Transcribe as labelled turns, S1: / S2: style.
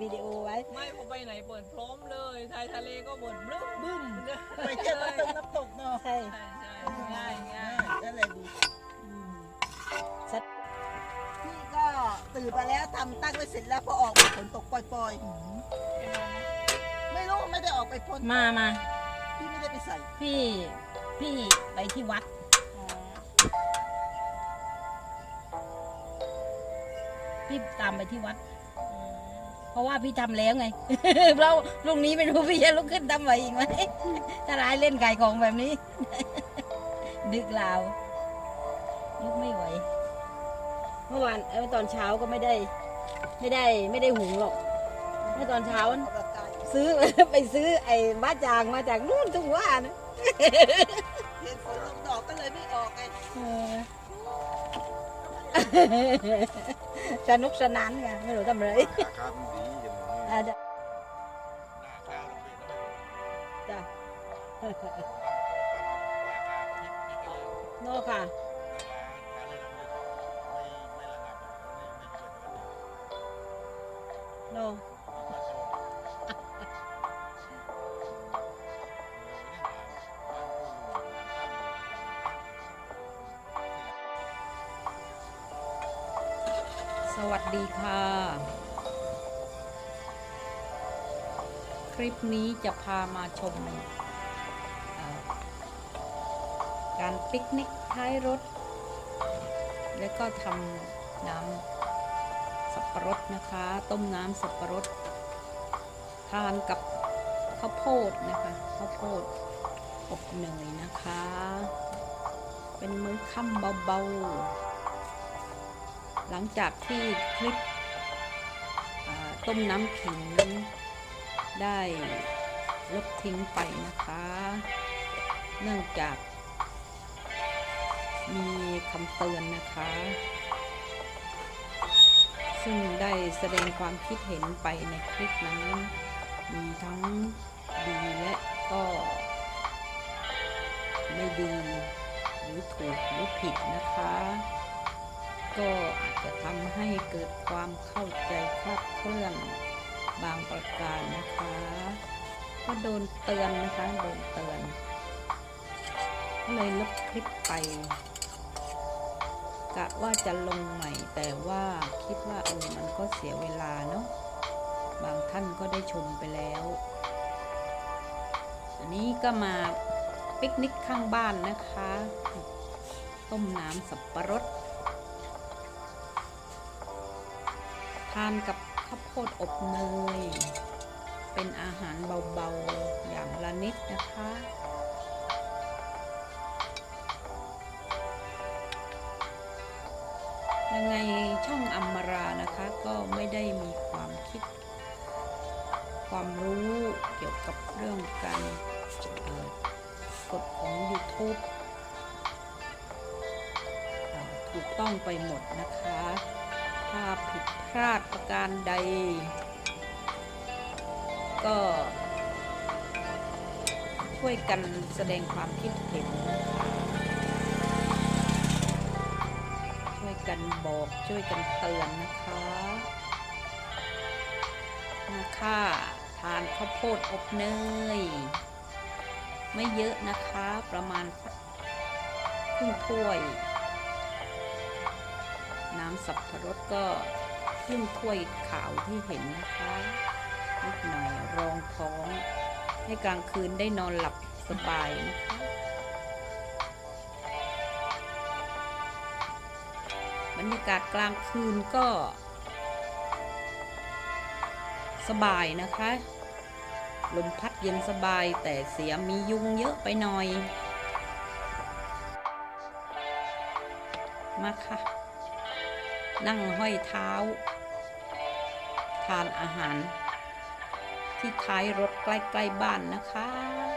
S1: วิดีโอไว้ ไม
S2: ่พอไปไหนเปิดพร้อมเลยชายทะเล
S3: ก็บ่นบึ้มบึ้ม
S4: ไปเที่ยวตรงน้ำตกเนาะ
S5: ใช่
S3: ใช่ใช่ง่ายง่าย
S4: ก็เลยดีพี่ก็ตื่นมาแล้วทำตั้งไว้เสร็จแล้วพอออกมาฝนตกปล่อยๆไม่รู้ไม่ได้ออกไปพ่น
S5: มามา
S4: พี่ไม่ได้ไปใส่
S5: พี่พี่ไปที่วัดพี่ตามไปที่วัด เพราะว่าพี่ทำแล้วไงเราลุงนี้ไม่รู้พี่จะลุกขึ้นทำไหวอีกไหมถ้าร้ายเล่นไก่ของแบบนี้ ดึกลาวลุกไม่ไหว เมื่อวานเอ้ยตอนเช้าก็ไม่ได้ ไม่ได้ไม่ได้หุงหรอกเมื่อตอนเช้า
S4: ออกกำลังกาย
S5: ซื้อไปซื้อไอ้บ้าจางมาจากนู่นทุกว่านะ
S4: เห็นฝนลงดอกก็เลยไม่ออกไง
S5: เออ สนุกสนานไงไม่รู้ทำอะไร
S2: ราคามันดีอย่างนี้
S5: อะจ้ะ
S2: หน้าข้าวลงไปหน่อย
S5: จ้ะ
S2: ราคาพริกนี่ก็ยัง
S5: โน่ค่ะ
S2: รา
S5: สวัสดีค่ะ คลิปนี้จะพามาชม การปิกนิกท้ายรถ แล้วก็ทำน้ำสับปะรดนะคะ ต้มน้ำสับปะรด ทานกับข้าวโพดนะคะข้าวโพดอบเนยนะคะ เป็นมื้อค่ำเบาๆ หลังจากที่คลิปต้มน้ำขิงได้ลบทิ้งไปนะคะ เนื่องจาก มีคำเตือนนะคะ ซึ่งได้แสดงความคิดเห็นไปในคลิปนั้น มีทั้งดีและก็ไม่ดี หรือถูกหรือผิดนะคะ ก็อาจจะทำให้เกิดความเข้าใจคลาดเคลื่อนบางประการนะคะ ก็โดนเตือนนะคะ โดนเตือน ก็เลยลบคลิปไป กะว่าจะลงใหม่ แต่ว่าคิดว่าเออมันก็เสียเวลาเนาะ บางท่านก็ได้ชมไปแล้ว อันนี้ก็มาปิกนิกข้างบ้านนะคะ ต้มน้ำสับปะรดานกับข้าวโพดอบเนย เป็นอาหารเบาๆ อย่างละนิดนะคะ ยังไงช่องอัมมารานะคะก็ไม่ได้มีความคิด ความรู้เกี่ยวกับเรื่องการกฎของ YouTube ถูกต้องไปหมดนะคะ ถ้าผิดพลาดประการใด ก็ ช่วยกันแสดงความคิดเห็น ช่วยกันบอกช่วยกันเตือนนะคะมาค่ะทานข้าวโพดอบเนย ไม่เยอะนะคะประมาณครึ่งถ้วย สับปะรดก็ครึ่งถ้วยขาวที่เห็นนะคะนิดหน่อยรองท้อง ให้กลางคืนได้นอนหลับสบายนะคะบรรยากาศกลางคืนก็ สบายนะคะ ลมพัดเย็นสบายแต่เสียมียุงเยอะไปหน่อย มาค่ะ นั่งห้อยเท้า ทานอาหาร ที่ท้ายรถใกล้ ๆ บ้านนะคะ